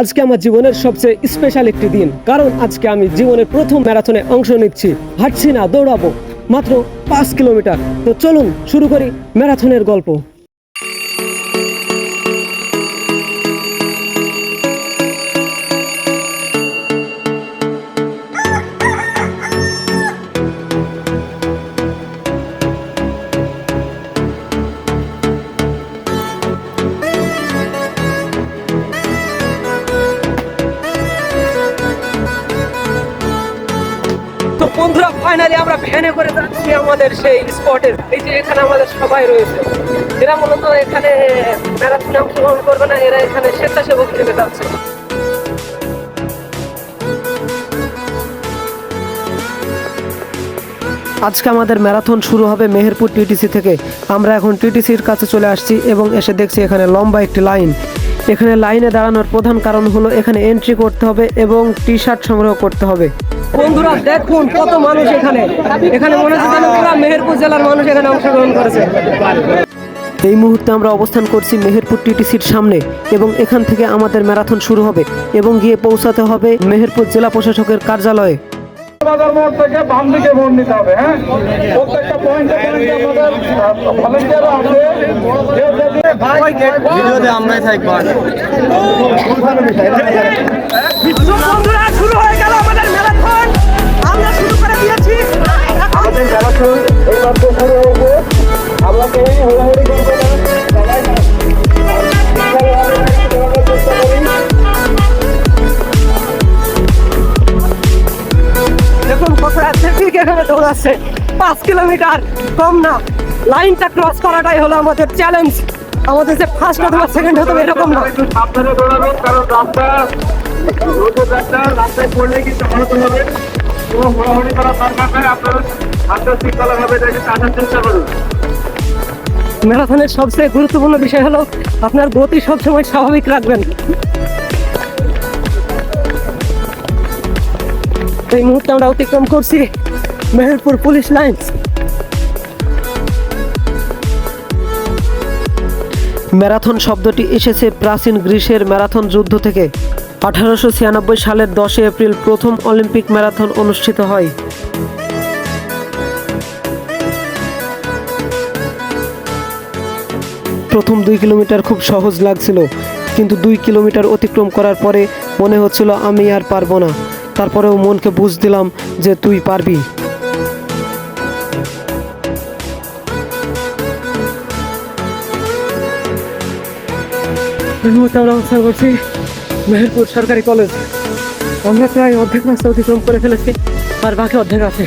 আজকে আমার জীবনের সবচেয়ে স্পেশাল একটি দিন। কারণ আজকে আমি জীবনের প্রথম ম্যারাথনে অংশ নিচ্ছি। হাঁটছি না, দৌড়াবো। মাত্র পাঁচ কিলোমিটার তো চলুন, শুরু করি ম্যারাথনের গল্প। বন্ধুরা ফাইনালি আমরা ভ্যানে করে যাচ্ছি আমাদের সেই স্পটে এই যে এখানে আমাদের সবাই রয়েছে। এরা মূলত এখানে ম্যারাথনে অংশগ্রহণ করবে না, এরা এখানে স্বেচ্ছাসেবক হিসেবে যাচ্ছে। আজকে আমাদের ম্যারাথন শুরু হবে মেহেরপুর টিটিসি থেকে। আমরা এখন টিটিসির কাছে চলে আসছি এবং এসে দেখছি এখানে লম্বা একটি লাইন। এখানে লাইনে দাঁড়ানোর প্রধান কারণ হলো এখানে এন্ট্রি করতে হবে এবং টি শার্ট সংগ্রহ করতে হবে। বন্ধুরা, দেখুন কত মানুষ এখানে। এখানে মনে হচ্ছে মেহেরপুর জেলার মানুষ এখানে অংশগ্রহণ করেছে। এই মুহূর্তে আমরা অবস্থান করছি মেহেরপুর টিটিসির সামনে এবং এখান থেকে আমাদের ম্যারাথন শুরু হবে এবং গিয়ে পৌঁছাতে হবে মেহেরপুর জেলা প্রশাসকের কার্যালয়ে। মোড় ভিডিওতে আমরাই থাকব বন্ধুরা শুরু হয়ে গেল আমাদের ম্যারাথন আমরা শুরু করে দিয়েছি। আমাদের ম্যারাথন এই মাত্র শুরু হয়েছে। আমরা কেউই হোড়াহুড়ি করব না। সবাই দৌড়ানোর চেষ্টা করি দেখুন কত অ্যাথলেটিক এখানে দৌড়াচ্ছে। পাঁচ কিলোমিটার কম না। লাইনটা ক্রস করাটাই হলো আমাদের চ্যালেঞ্জ আমাদের যে ফার্স্ট অথবা সেকেন্ড হতে এরকম না একটু সাবধানে দৌড়াবেন কারণ রাস্তা রোদের রাস্তা রাস্তায় পড়লে কিন্তু আহত হবে। এবং হোড়াহুড়ি করার দরকার নেই আপনারা হাতটা শৃঙ্খলাভাবে এটাকে কাটার চেষ্টা করুন। ম্যারাথনের সবচেয়ে গুরুত্বপূর্ণ বিষয় হলো আপনার গতি সবসময় স্বাভাবিক রাখবেন। এই মুহূর্তে আমরা অতিক্রম করছি মেহেরপুর পুলিশ লাইন ম্যারাথন শব্দটি এসেছে প্রাচীন গ্রীসের ম্যারাথন যুদ্ধ থেকে। আঠারোশো ছিয়ানব্বই সালের দশই এপ্রিল প্রথম অলিম্পিক ম্যারাথন অনুষ্ঠিত হয়। প্রথম দুই কিলোমিটার খুব সহজ লাগছিল, কিন্তু দুই কিলোমিটার অতিক্রম করার পরে মনে হচ্ছিল আমি আর পারব না। তারপরেও মনকে বুঝ দিলাম যে তুই পারবি। অবস্থান করছি মেহেরপুর সরকারি কলেজ। আমরা প্রায় অর্ধেক রাস্তা অতিক্রম করে ফেলেছি, আর বাকি অর্ধেক আছে।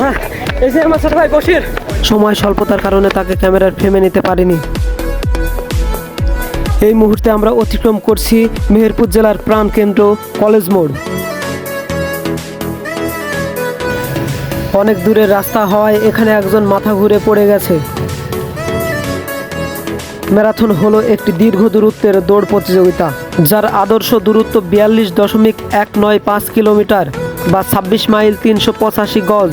হ্যাঁ এই যে আমার ছোট ভাই বসির সময় স্বল্পতার কারণে তাকে ক্যামেরার ফ্রেমে নিতে পারিনি। এই মুহূর্তে আমরা অতিক্রম করছি মেহেরপুর জেলার প্রাণকেন্দ্র কলেজ মোড়। অনেক দূরের রাস্তা হওয়ায় এখানে একজন মাথা ঘুরে পড়ে গেছে। ম্যারাথন হলো একটি দীর্ঘ দূরত্বের দৌড় প্রতিযোগিতা, যার আদর্শ দূরত্ব বিয়াল্লিশ দশমিক এক নয় পাঁচ কিলোমিটার বা ছাব্বিশ মাইল তিনশো পঁচাশি গজ।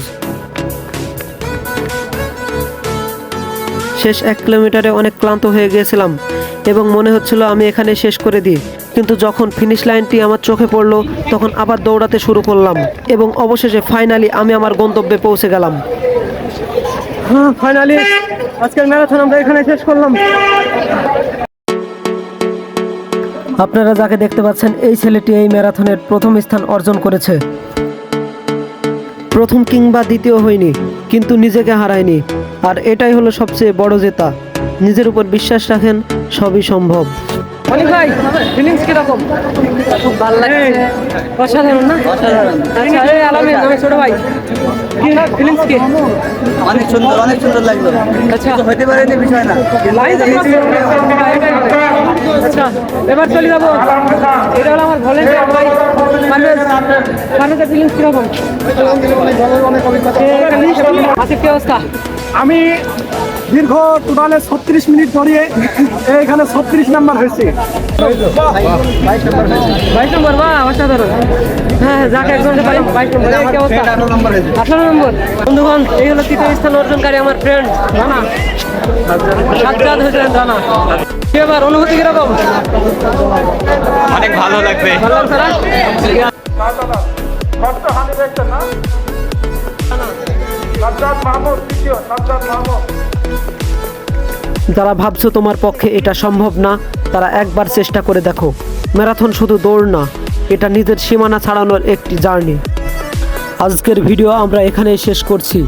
শেষ এক কিলোমিটারে অনেক ক্লান্ত হয়ে গিয়েছিলাম এবং মনে হচ্ছিল আমি এখানে শেষ করে দিই। কিন্তু যখন ফিনিশ লাইনটি আমার চোখে পড়ল, তখন আবার দৌড়াতে শুরু করলাম এবং অবশেষে ফাইনালি আমি আমার গন্তব্যে পৌঁছে গেলাম। হ্যাঁ ফাইনালি আজকের ম্যারাথন আমরা এখানে শেষ করলাম। আপনারা যাকে দেখতে পাচ্ছেন, এই ছেলেটি এই ম্যারাথনের প্রথম স্থান অর্জন করেছে। প্রথম কিংবা দ্বিতীয় হয়নি, কিন্তু নিজেকে হারায়নি। আর এটাই হলো সবচেয়ে বড় জেতা। নিজের উপর বিশ্বাস রাখেন সবই সম্ভব। অনিক ভাই ফিলিংস কীরকম? খুব ভালো লাগে অসাধারণ না? অসাধারণ। আচ্ছা এই আলামিন আমি ছোট ভাই। কি ফিলিংস কি? অনেক সুন্দর অনেক সুন্দর লাগল। আচ্ছা। বিষয় না। আচ্ছা এবার চলে যাব। এটা হলো আমার ভলেন্টিয়ার ভাই। পারভেজের ফিলিংস কীরকম? আসিফ কি অবস্থা? আমি দীর্ঘ টোটালে ছত্রিশ মিনিট দৌড়িয়ে এখানে ছত্রিশ নাম্বার হয়েছে। বাইশ নম্বর বা অসাধারণ। হ্যাঁ আঠারো নম্বর বন্ধুগণ এই হলো তৃতীয় স্থান অর্জনকারী আমার ফ্রেন্ড রানা। সাজ্জাদ হোসেন রানা। এবার অনুভূতি কীরকম? অনেক ভালো লাগবে। ভালো লাগছে না? কষ্ট হানি দেখছেন না? যারা ভাবছ তোমার পক্ষে এটা সম্ভব না, তারা একবার চেষ্টা করে দেখো। ম্যারাথন শুধু দৌড় না, এটা নিজের সীমানা ছাড়ানোর একটি জার্নি। আজকের ভিডিও আমরা এখানেই শেষ করছি।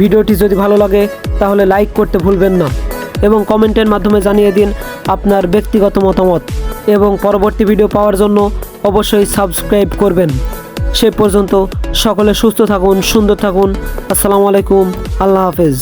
ভিডিওটি যদি ভালো লাগে, তাহলে লাইক করতে ভুলবেন না এবং কমেন্টের মাধ্যমে জানিয়ে দিন আপনার ব্যক্তিগত মতামত এবং পরবর্তী ভিডিও পাওয়ার জন্য অবশ্যই সাবস্ক্রাইব করবেন। সে পর্যন্ত সকলে সুস্থ থাকুন সুন্দর থাকুন। আসসালামু আলাইকুম আল্লাহ হাফেজ।